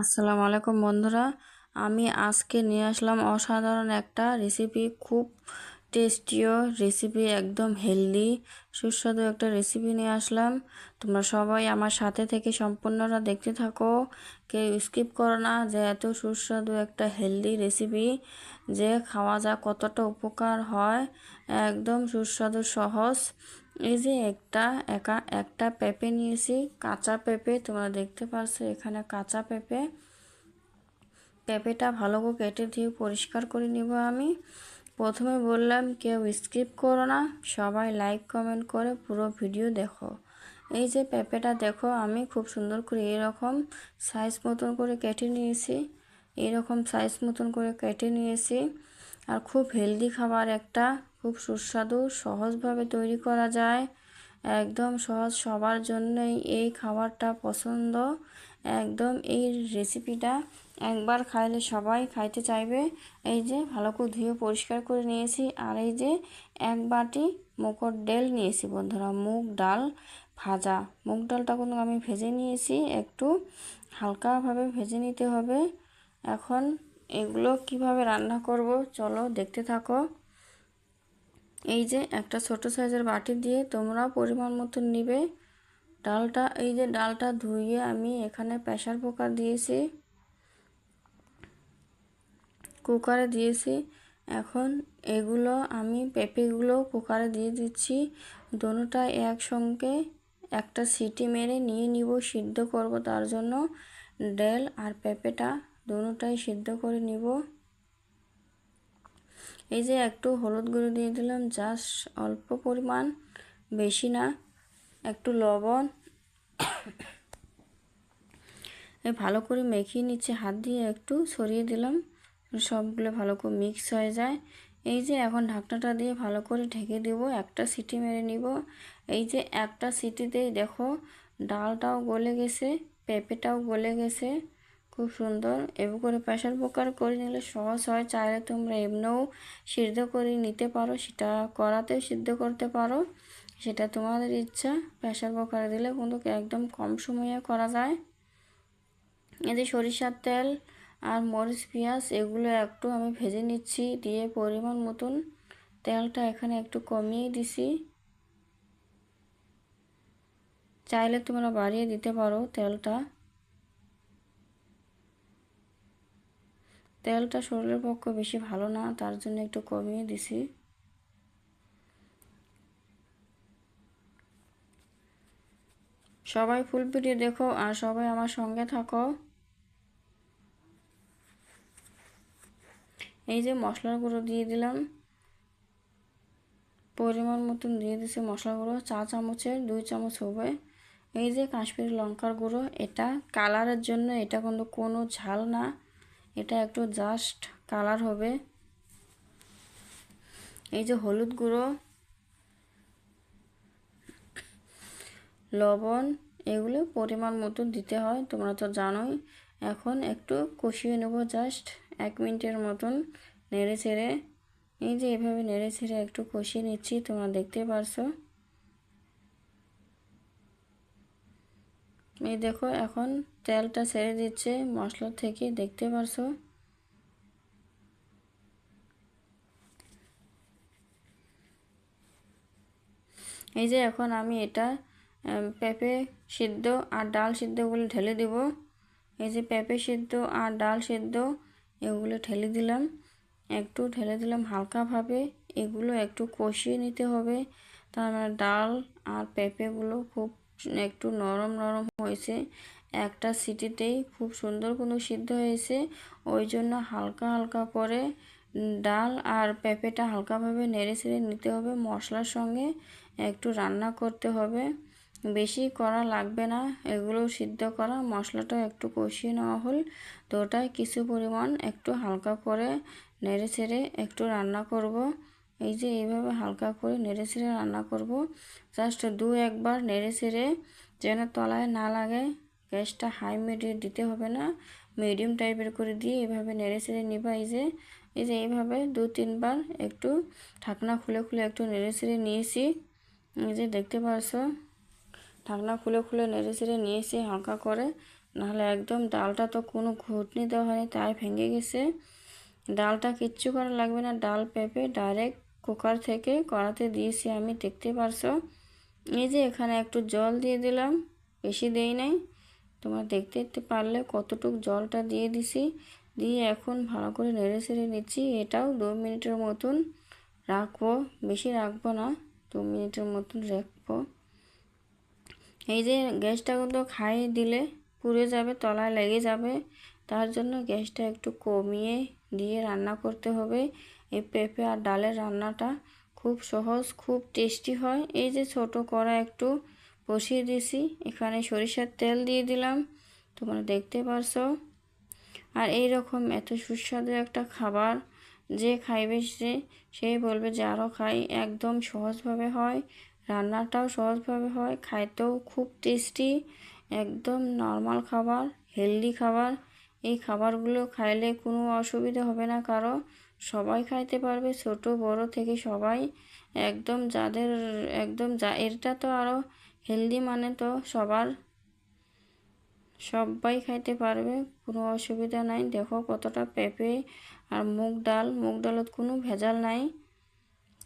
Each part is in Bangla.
আসসালামু আলাইকুম বন্ধুরা। আমি আজকে নিয়ে আসলাম অসাধারণ একটা রেসিপি খুব টেস্টিও রেসিপি একদম হেলদি সুস্বাদু একটা রেসিপি নিয়ে আসলাম। তোমরা সবাই আমার সাথে থেকে সম্পূর্ণরা দেখতে থাকো। কেউ স্কিপ করো না যে এত সুস্বাদু একটা হেলদি রেসিপি যে খাওয়া যা কতটা উপকার হয়, একদম সুস্বাদু সহজ। এই যে একটা, একা, একটা পেঁপে নিয়েছি, কাঁচা পেঁপে, তোমরা দেখতে পারছ এখানে কাঁচা পেঁপে। পেঁপেটা ভালো করে কেটে দিয়ে পরিষ্কার করে নিব আমি। প্রথমে বললাম, কেউ স্কিপ করো না, সবাই লাইক, কমেন্ট করে পুরো ভিডিও দেখো। এই যে পেঁপেটা দেখো, আমি খুব সুন্দর করে এরকম সাইজ মতন করে কেটে নিয়েছি, এরকম সাইজ মতন করে কেটে নিয়েছি। আর খুব হেলদি খাবার একটা। খুব সুস্বাদু, সহজভাবে তৈরি করা যায়। একদম সহজ সবার জন্যই এই খাবারটা পছন্দ। একদম এই রেসিপিটা একবার খাইলে সবাই খাইতে চাইবে। এই যে ভালো করে ধুয়ে পরিষ্কার করে নিয়েছি। আর এই যে এক বাটি মুখর ডেল নিয়েছি বন্ধুরা, মুগ ডাল ভাজা। মুগ ডালটা কোনো আমি ভেজে নিয়েছি, একটু হালকাভাবে ভেজে নিতে হবে। এখন এগুলো কীভাবে রান্না করব চলো দেখতে থাকো। এই যে একটা ছোট সাইজের বাটি দিয়ে তোমরাও পরিমাণ মতন নিবে। ডালটা, এই যে ডালটা ধুইয়ে আমি এখানে প্রেশার কুকার দিয়েছি। কুকারে দিয়েছি। এখন এগুলো, আমি পেঁপেগুলো কুকারে দিয়ে দিচ্ছি। দোনোটা একসঙ্গে একটা সিটি মেরে নিয়ে নিব, সিদ্ধ করব তার জন্য। ডেল আর পেঁপেটা দোনোটাই সিদ্ধ করে নিব। এই যে একটু হলুদ গুঁড়ো দিয়ে দিলাম জাস্ট অল্প পরিমাণ, বেশি না, একটু লবণ। এই ভালো করে মেখিয়ে নিচ্ছে হাত দিয়ে একটু সরিয়ে দিলাম সবগুলো ভালো করে মিক্স হয়ে যায়। এই যে এখন ঢাকনাটা দিয়ে ভালো করে ঢেকে দেব, একটা সিটি মেরে নিব। এই যে একটা সিটিতেই দেখো, ডালটাও গলে গেছে, পেঁপেটাও গলে গেছে। খুব সুন্দর। এবার করে প্রেশার কুকার করে নিলে সহজ হয়। চাইলে তোমরা এমনিও সিদ্ধ করে নিতে পারো, সেটা করাতেও সিদ্ধ করতে পারো। সেটা তোমাদের ইচ্ছা। প্রেশার কুকারে দিলে কিন্তু একদম কম সময়ে করা যায়। যে সরিষার তেল আর মরিচ, পেঁয়াজ, এগুলো একটু আমি ভেজে নিচ্ছি। দিয়ে পরিমাণ মতন তেলটা এখানে একটু কমিয়ে দিছি। চাইলে তোমরা বাড়িয়ে দিতে পারো তেলটা। তেলটা শরীরের পক্ষে বেশি ভালো না, তার জন্য একটু কমিয়ে দিছি। সবাই ফুল ভিডিও দেখো আর সবাই আমার সঙ্গে থাকো। এই যে মশলার গুঁড়ো দিয়ে দিলাম। পরিমাণ মতন দিয়ে দিছি মশলা গুঁড়ো, চা চামচের, দুই চামচ হবে। এই যে কাশ্মীরি লঙ্কার গুঁড়ো, এটা কালারের জন্য এটা কিন্তু কোনো ঝাল না। এটা একটু জাস্ট কালার হবে। এই যে হলুদ গুঁড়ো, লবণ, এগুলো পরিমাণ মতো দিতে হয়, তোমরা তো জানোই। এখন একটু কষিয়ে নেব জাস্ট এক মিনিটের মতন নেড়ে ছেড়ে এই যে এভাবে নেড়ে ছেড়ে একটু কষিয়ে নিচ্ছি, তোমরা দেখতে পারছ। এই দেখো, এখন তেলটা ছেড়ে দিচ্ছে, মশলা থেকে, দেখতে পারছ? এই যে এখন আমি এটা পেঁপে সিদ্ধ আর ডাল সিদ্ধগুলো ঢেলে দেব। এই যে পেঁপে সিদ্ধ আর ডাল সিদ্ধ, এগুলো ঢেলে দিলাম। একটু ঢেলে দিলাম হালকাভাবে, এগুলো একটু কষিয়ে নিতে হবে। তার মানে ডাল আর পেঁপেগুলো খুব একটু নরম নরম হয়েছে। একটা সিটিতেই খুব সুন্দর কোনো সিদ্ধ হয়েছে। ওই জন্য হালকা হালকা করে ডাল আর পেঁপেটা হালকাভাবে নেড়ে ছেড়ে নিতে হবে। মশলার সঙ্গে একটু রান্না করতে হবে। বেশি করা লাগবে না। এগুলো সিদ্ধ করা। মশলাটা একটু কষিয়ে নেওয়া হল। তো ওটাই কিছু পরিমাণ একটু হালকা করে নেড়ে ছেড়ে একটু রান্না করব। এই যে এইভাবে হালকা করে নেড়ে ছেড়ে রান্না করব। জাস্ট দু একবার নেড়ে ছেড়ে যেন তলায় না লাগে, গ্যাসটা হাই মিডিয়ে দিতে হবে না। মিডিয়াম টাইপের করে দিয়ে এইভাবে নেড়ে ছেড়ে নিবা। এই যে এই যে এইভাবে দু তিনবার একটু ঢাকনা খুলে খুলে একটু নেড়ে ছেড়ে নিয়েছি। এই যে দেখতে পারছ, ঢাকনা খুলে খুলে নেড়ে ছেড়ে নিয়েছি হালকা করে। নাহলে একদম ডালটা তো কোনো ঘুটনি দেওয়া হয়নি, তাই ভেঙে গেছে। ডালটা কিচ্ছু করা লাগবে না, ডাল পেঁপে ডাইরেক্ট কুকার থেকে কড়াতে দিয়েছি আমি, দেখতে পারছ? এই যে এখানে একটু জল দিয়ে দিলাম, বেশি দেই নাই। তোমরা দেখতে দেখতে পারলে কতটুক জলটা দিয়ে দিছি। দিয়ে এখন ভালো করে নেড়ে ছেড়ে নিচ্ছি। এটাও দু মিনিটের মতন রাখব। বেশি রাখব না, দু মিনিটের মতন রাখব। এই যে গ্যাসটা কিন্তু খাইয়ে দিলে পুড়ে যাবে, তলায় লেগে যাবে। তার জন্য গ্যাসটা একটু কমিয়ে দিয়ে রান্না করতে হবে। এই পেঁপে আর ডালের রান্নাটা খুব সহজ, খুব টেস্টি হয়। এই যে ছোট কড়া একটু বসিয়ে দিছি এখানে সরিষার তেল দিয়ে দিলাম, তোমরা দেখতে পারছ। আর এই রকম এত সুস্বাদু একটা খাবার, যে খাইবে সে সেই বলবে যে আরও খাই, একদম সহজভাবে হয়, রান্নাটাও সহজভাবে হয়, খাইতেও খুব টেস্টি, একদম নর্মাল খাবার, হেলদি খাবার। এই খাবারগুলো খাইলে কোনো অসুবিধা হবে না কারও। সবাই খাইতে পারবে, ছোট, বড় থেকে সবাই একদম যাদের, একদম যা, এটা তো আরও হেলদি মানে তো সবার, সবাই খাইতে পারবে, কোনো অসুবিধা নাই। দেখো কতটা পেঁপে আর মুগ ডাল, মুগ ডালত কোনো ভেজাল নাই।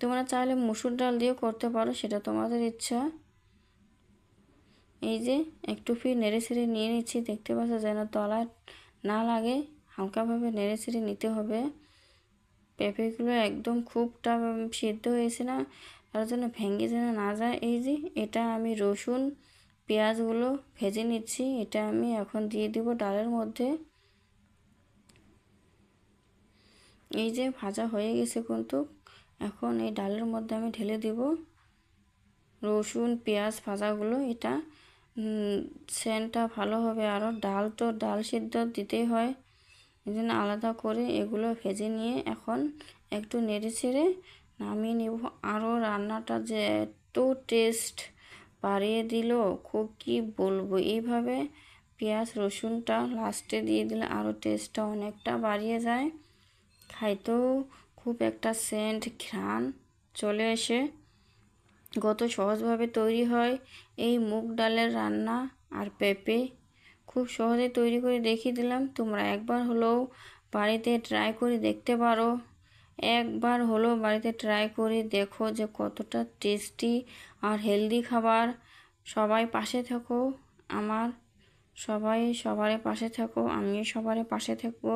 তোমরা চাইলে মুসুর ডাল দিয়েও করতে পারো, সেটা তোমাদের ইচ্ছা। এই যে একটু ফি নেড়ে ছেড়ে নিয়ে নিচ্ছি, দেখতে পাচ্ছ যেন তলায় না লাগে, হালকাভাবে নেড়ে ছেড়ে নিতে হবে। পেঁপেগুলো একদম খুবটা সিদ্ধ হয়েছে না তার জন্য ভেঙে যেন না যায়। এই যে, এটা আমি রসুন, পেঁয়াজগুলো ভেজে নিচ্ছি। এটা আমি এখন দিয়ে দিব ডালের মধ্যে। এই যে, ভাজা হয়ে গেছে কিন্তু। এখন এই ডালের মধ্যে আমি ঢেলে দিব রসুন, পেঁয়াজ ভাজাগুলো। এটা সেন্টটা ভালো হবে। আরও ডাল তো ডাল সিদ্ধ দিতেই হয়। এই জন্য আলাদা করে এগুলো ভেজে নিয়ে এখন একটু নেড়ে ছেড়ে নামিয়ে নেব। আরও রান্নাটা যে এত টেস্ট বাড়িয়ে দিল, খুব কি বলব? এইভাবে পেঁয়াজ, রসুনটা লাস্টে দিয়ে দিলে আরও টেস্টটা অনেকটা বাড়িয়ে যায়। খাইতেও খুব একটা সেন্ট ঘ্রাণ চলে এসে কত সহজভাবে তৈরি হয় এই মুগ ডালের রান্না আর পেঁপে খুব সহজে তৈরি করে দেখিয়ে দিলাম। তোমরা একবার হলেও বাড়িতে ট্রাই করে দেখতে পারো। একবার হলো বাড়িতে ট্রাই করে দেখো যে কতটা টেস্টি আর হেলদি খাবার। সবাই পাশে থাকো। আমার সবাই সবারে পাশে থাকো। আমিও সবার পাশে থাকব।